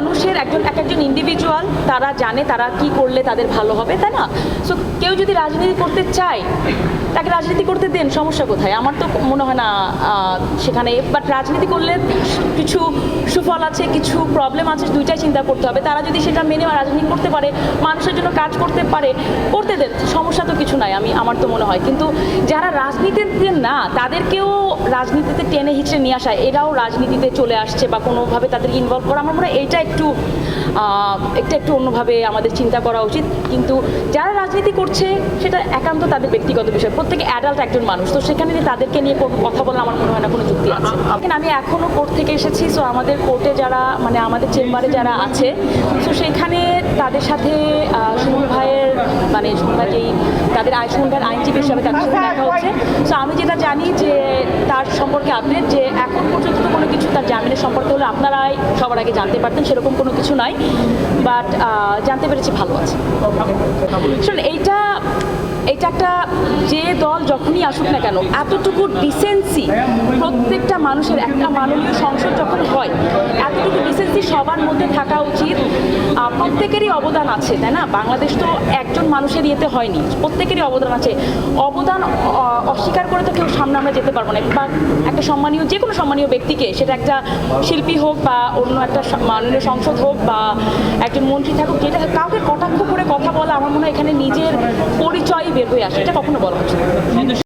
মানুষের একজন এক একজন ইন্ডিভিজুয়াল তারা জানে তারা কি করলে তাদের ভালো হবে, তাই না? সো কেউ যদি রাজনীতি করতে চায় তাকে রাজনীতি করতে দেন, সমস্যা কোথায়? আমার তো মনে হয় না সেখানে বাট রাজনীতি করলে কিছু সুফল আছে, কিছু প্রবলেম আছে, দুইটাই চিন্তা করতে হবে। তারা যদি সেটা মেনে রাজনীতি করতে পারে, মানুষের জন্য কাজ করতে পারে, করতে দেন, সমস্যা তো কিছু নাই, আমি, আমার তো মনে হয়। কিন্তু যারা রাজনীতিতে না, তাদেরকেও রাজনীতিতে টেনে হিচড়ে নিয়ে আসা, এরাও রাজনীতিতে চলে আসছে বা কোনোভাবে তাদেরকে ইনভলভ করা, আমার মনে হয় এইটা একটু একটা একটু অন্যভাবে আমাদের চিন্তা করা উচিত। কিন্তু যারা রাজনীতি করছে, সেটা একান্ত তাদের ব্যক্তিগত বিষয়। প্রত্যেকে অ্যাডাল্ট একজন মানুষ তো সেখানে তাদেরকে নিয়ে কথা বলা আমার মনে হয় না কোনো যুক্তি আছে। কিন্তু আমি এখনও কোর্ট থেকে এসেছি সো আমাদের কোর্টে যারা মানে আমাদের চেম্বারে যারা আছে সো সেখানে তাদের সাথে সুমন ভাইয়ের মানে সুমন ভাই যেই তাদের আয় সুমন ভাইয়ের আইনজীবী হিসাবে তাদের সাথে দেখা হচ্ছে। সো আমি যেটা জানি যে তার সম্পর্কে আপডেট যে এখন পর্যন্ত তো কোনো কিছু তার জামিনের সম্পর্কে হলে আপনারাই সবার আগে জানতে পারতেন সেরকম কোনো কিছু নাই। বাট জানতে পেরেছি ভালো আছে। শুনুন এইটা এটা একটা যে দল যখনই আসুক না কেন, এতটুকু ডিসেন্সি প্রত্যেকটা মানুষের, একটা মাননীয় সংসদ যখন হয়, এতটুকু ডিসেন্সি সবার মধ্যে থাকা উচিত প্রত্যেকেরই অবদান আছে, তাই না? বাংলাদেশ তো একজন মানুষের ইয়েতে হয়নি, প্রত্যেকেরই অবদান আছে। অবদান অস্বীকার করে তো কেউ সামনে আমরা যেতে পারব না। বা একটা সম্মানীয়, যে কোনো সম্মানীয় ব্যক্তিকে, সেটা একটা শিল্পী হোক বা অন্য একটা মাননীয় সংসদ হোক বা একজন মন্ত্রী থাকুক, যেটা কাউকে কটাক্ষ করে কথা বলা আমার মনে হয় এখানে নিজের পরিচয় বের হয়ে আসে। এটা কখনো বলা উচিত।